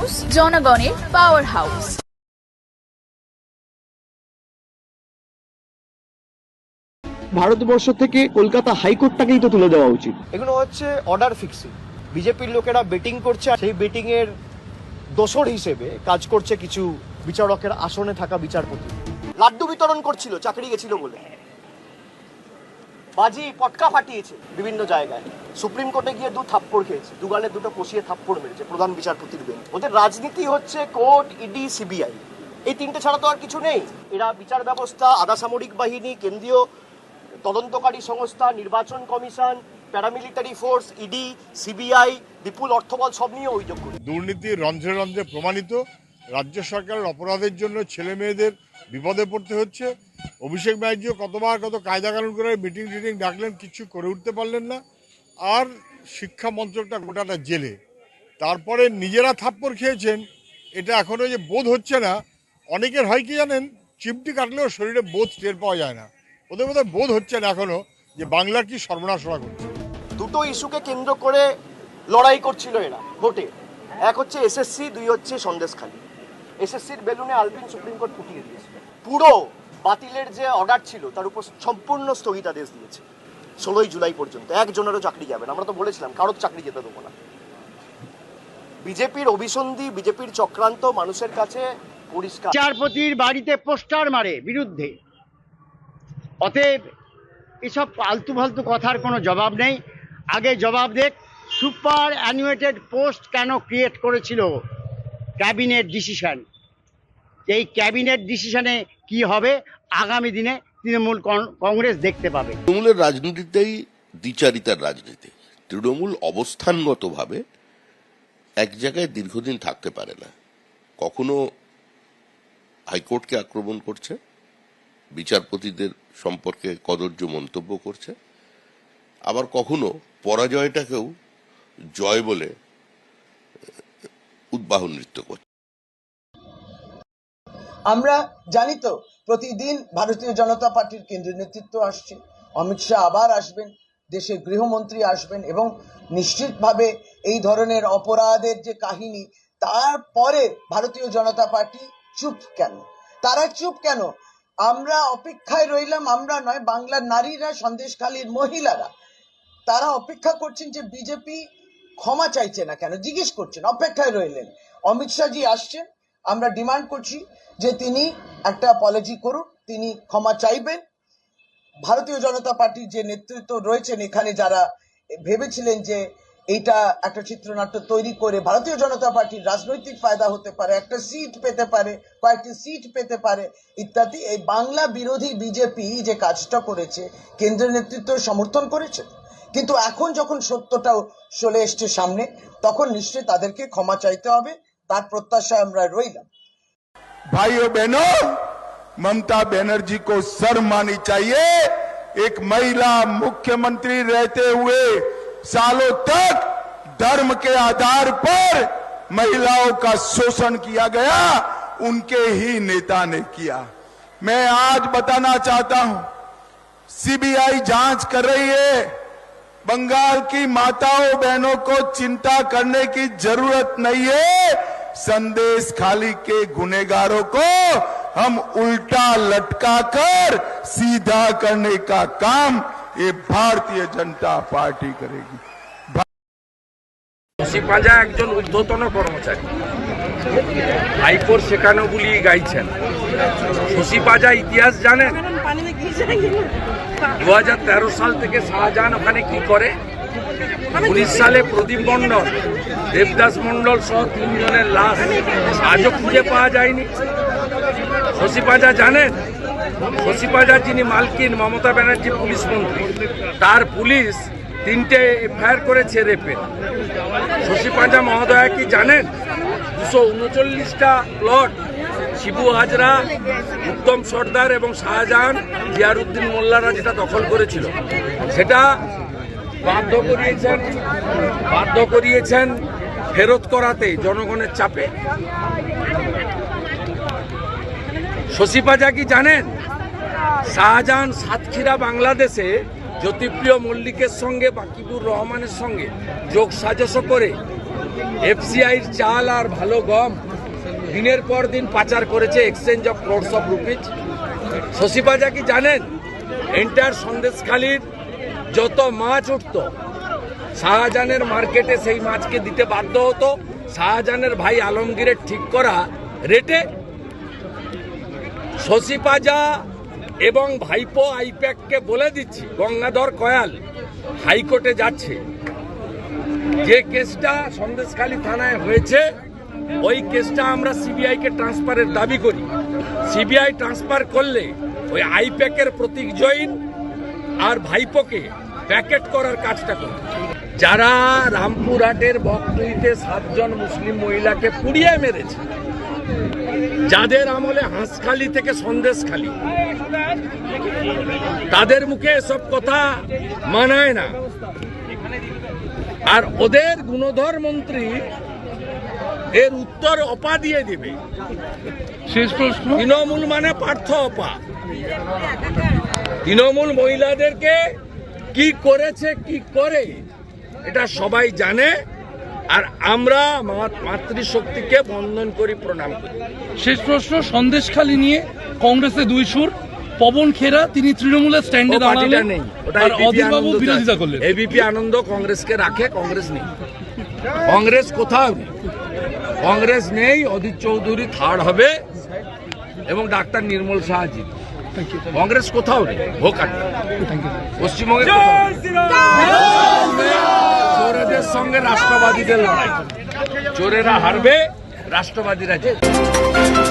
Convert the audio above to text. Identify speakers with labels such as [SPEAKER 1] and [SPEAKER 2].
[SPEAKER 1] News জনগণের power house
[SPEAKER 2] Bharatvarsha থেকে কলকাতা হাইকোর্টটাকেই তো তুলে দেওয়া উচিত।
[SPEAKER 3] এগুলো হচ্ছে অর্ডার ফিক্সিং বিজেপির লোকেরা বেটিং করছে আর সেই বেটিং এর দোসর হিসেবে কাজ করছে কিছু বিচারকের আসনে থাকা বিচারপতি। লাড্ডু বিতরণ করছিল চাকরি গেছিল বলে। বাজি পটকা ফাটিয়েছে বিভিন্ন জায়গায়। সুপ্রিম কোর্টে গিয়ে দু থাপ্পড় খেয়েছে দুগালে দুটো কষিয়ে থাপ্পড় মেরেছে প্রধান বিচারপতির বেঞ্চ। ওদের রাজনীতি হচ্ছে কোর্ট, ইডি, সিবিআই। এই তিনটে ছাড়া তো আর কিছু নেই। এরা বিচার ব্যবস্থা, আধা সামরিক বাহিনী, কেন্দ্রীয় তদন্তকারী সংস্থা, নির্বাচন commission, paramilitary force, ED, CBI, বিপুল অর্থবল সব নিয়ে অভিযোগ করে
[SPEAKER 4] দুর্নীতি রন্ধ্রে রন্ধ্রে প্রমাণিত। রাজ্য সরকারের অপরাধের জন্য ছেলে মেয়েদের বিপদে পড়তে হচ্ছে। অভিষেক ব্যানার্জিও কতবার কত কায়দা কানুন করে মিটিং টিটিং ডাকলেন, কিছু করে উঠতে পারলেন না। আর শিক্ষা মন্ত্রকটা গোটাটা জেলে। তারপরে নিজেরা থাপ্পড় খেয়েছেন, এটা এখনও যে বোধ হচ্ছে না। অনেকের হয় কি জানেন, চিমটি কাটলেও শরীরে বোধ টের পাওয়া যায় না। ওদের বোধহয় বোধ হচ্ছে না এখনও যে বাংলার কি সর্বনাশ ওরা করছে।
[SPEAKER 3] দুটো ইস্যুকে কেন্দ্র করে লড়াই করছিল এরা, ভোটে। এক হচ্ছে এসএসসি, দুই হচ্ছে সন্দেশখালী। এসএসসির বেলুনে আলপিন সুপ্রিম কোর্ট ফুটিয়ে দিয়েছে। পুরো বাতিলের যে অর্ডার ছিল, তার উপর সম্পূর্ণ স্থগিতাদেশ দিয়েছে। ষোলোই জুলাই পর্যন্ত, একজনেরও চাকরি যাবে না। আমরা তো বলেছিলাম, কারোর চাকরি যেতে দেবো না। বিজেপির অভিসন্ধি, বিজেপির চক্রান্ত মানুষের কাছে পরিষ্কার।
[SPEAKER 5] বিচারপতির বাড়িতে পোস্টার মারে বিরুদ্ধে। অতএব এসব আলতু ফালতু কথার কোনো জবাব নেই। আগে জবাব দেখ, সুপার অ্যানুয়েটেড পোস্ট কেন ক্রিয়েট করেছিল ক্যাবিনেট ডিসিশন? এই ক্যাবিনেট ডিসিশনে কি হবে, আগামী দিনে তৃণমূল কংগ্রেস দেখতে পাবে।
[SPEAKER 6] তৃণমূলের রাজনীতিতেই দ্বিচারিতার রাজনীতি। তৃণমূল অবস্থানগতভাবে এক জায়গায় দীর্ঘদিন থাকতে পারে না। কখনো হাইকোর্টকে আক্রমণ করছে, বিচারপতিদের সম্পর্কে কদর্য মন্তব্য করছে, আবার কখনো পরাজয়টাকেও জয় বলে উদ্বাহন নৃত্য করছে।
[SPEAKER 7] আমরা জানি তো, প্রতিদিন ভারতীয় জনতা পার্টির কেন্দ্রীয় নেতৃত্ব আসছে। অমিত শাহ আবার আসবেন, দেশের গৃহমন্ত্রী আসবেন এবং নিশ্চিতভাবে এই ধরনের অপরাধের যে কাহিনী তারপরে ভারতীয় জনতা পার্টি চুপ কেন? তারা চুপ কেন? আমরা অপেক্ষায় রইলাম, আমরা নয়, বাংলার নারীরা, সন্দেশখালীর মহিলারা। তারা অপেক্ষা করছেন যে বিজেপি ক্ষমা চাইছে না কেন? জিজ্ঞেস করছেন, অপেক্ষায় রইলেন। অমিত শাহজি আসছেন, আমরা ডিমান্ড করছি যে তিনি একটা অপলজি করুন তিনি ক্ষমা চাইবেন। ভারতীয় জনতা পার্টির যে নেতৃত্ব রয়েছেন এখানে যারা ভেবেছিলেন যে এইটা একটা চিত্রনাট্য তৈরি করে ভারতীয় জনতা পার্টির রাজনৈতিক ফায়দা হতে পারে, একটা সিট পেতে পারে, কয়েকটি সিট পেতে পারে, ইত্যাদি, এই বাংলা বিরোধী বিজেপি যে কাজটা করেছে কেন্দ্রীয় নেতৃত্ব সমর্থন করেছে। কিন্তু এখন যখন সত্যটা চলে এসছে সামনে, তখন নিশ্চয়ই তাদেরকে ক্ষমা চাইতে হবে, তার প্রত্যাশায় আমরা রইলাম।
[SPEAKER 8] भाइयों बहनों, ममता बनर्जी को शर्म आनी चाहिए। एक महिला मुख्यमंत्री रहते हुए सालों तक धर्म के आधार पर महिलाओं का शोषण किया गया, उनके ही नेता ने किया। मैं आज बताना चाहता हूँ, सीबीआई जाँच कर रही है, बंगाल की माताओं बहनों को चिंता करने की ज़रूरत नहीं है संदेश खाली के गुनेगारों को हम उल्टा लटका कर सीधा करने का काम ये भारतीय जनता पार्टी करेगी
[SPEAKER 9] শশী পাঁজা একজন ঊর্ধ্বতন কর্মচারী হাইকোর্ট শেখানো বলি গাইছেন শশী পাঁজা ইতিহাস জানেন দু সাল থেকে শাহজাহান ওখানে কি করে উনিশ সালে প্রদীপ মণ্ডল, দেবদাস মণ্ডল সহ তিনজনের লাশ আজও খুঁজে পাওয়া যায়নি। শশী পাঁজা জানেন? শশী পাঁজার যিনি মালকিন মমতা ব্যানার্জি পুলিশ মন্ত্রী, তার পুলিশ তিনটে এফআইআর করেছে রেপে। শশী পাঁজা মহোদয়া কি জানেন? দুশো উনচল্লিশটা প্লট শিবু হাজরা, উত্তম সর্দার এবং শাহজাহান জিয়ারুদ্দিন মোল্লারা যেটা দখল করেছিল। সেটা বাধ্য করিয়েছেন বাধ্য করিয়েছেন ফেরত করাতে জনগণের চাপে। শশী পাজা কি জানেন? শাহজাহান সাতক্ষীরা বাংলাদেশে জ্যোতিপ্রিয় মল্লিকের সঙ্গে, বাকিবুর রহমানের সঙ্গে যোগ সাজস করে এফসিআইর চাল আর ভালো গম দিনের পর দিন পাচার করেছে exchange of crores of rupees Shashi Panja কি জানেন? এন্টার সন্দেশখালীর যত মাছ উঠত, শাহজাহানের মার্কেটে সেই মাছকে দিতে বাধ্য হতো। শাহজাহানের ভাই আলমগীরের ঠিক করা রেটে শশী পাজা এবং ভাইপো আইপ্যাককে বলে দিচ্ছি, গঙ্গাধর কয়াল হাইকোর্টে যাচ্ছে। যে কেসটা সন্দেশখালী থানায় হয়েছে, ওই কেসটা আমরা সিবিআইকে ট্রান্সফারের দাবি করি। সিবিআই ট্রান্সফার করলে ওই আইপ্যাকের প্রতীক জৈন আর ভাইপোকে প্যাকেট করার কাজটা করবে যারা রামপুরহাটের বকটুইতে সাতজন মুসলিম মহিলাকে পুড়িয়ে মেরেছে যাদের আমলে হাঁসখালি থেকে সন্দেশখালি তাদের মুখে এসব কথা মানায় না। আর ওদের গুণধর মন্ত্রী এর উত্তর অপা দিয়ে দিবে।
[SPEAKER 10] শেষ প্রশ্ন।
[SPEAKER 9] তৃণমূল মানে পার্থ অপা। তৃণমূল মহিলাদেরকে কি করেছে কি করে এটা সবাই জানে। আর আমরা মাতৃশক্তিকে বন্ধন করি প্রণাম করি।
[SPEAKER 10] শেষ প্রশ্ন সন্দেশখালী নিয়ে কংগ্রেসে দুই সুর পবন খেরা তিনি তৃণমূলের স্ট্যান্ডে দাঁড়ালেন
[SPEAKER 9] নেই
[SPEAKER 10] অধীরবাবু বিরোধিতা করলেন।
[SPEAKER 9] এবিপি আনন্দ কংগ্রেসকে রাখে কংগ্রেস নেই। কংগ্রেস কোথাও নেই। কংগ্রেস নেই অধীর চৌধুরী থার্ড হবে এবং ডাক্তার নির্মল শাহ জিতবে। কংগ্রেস কোথাও নেই হোক পশ্চিমবঙ্গে চোরেদের সঙ্গে রাষ্ট্রবাদীদের লড়াই। চোরেরা হারবে রাষ্ট্রবাদীরা জিতবে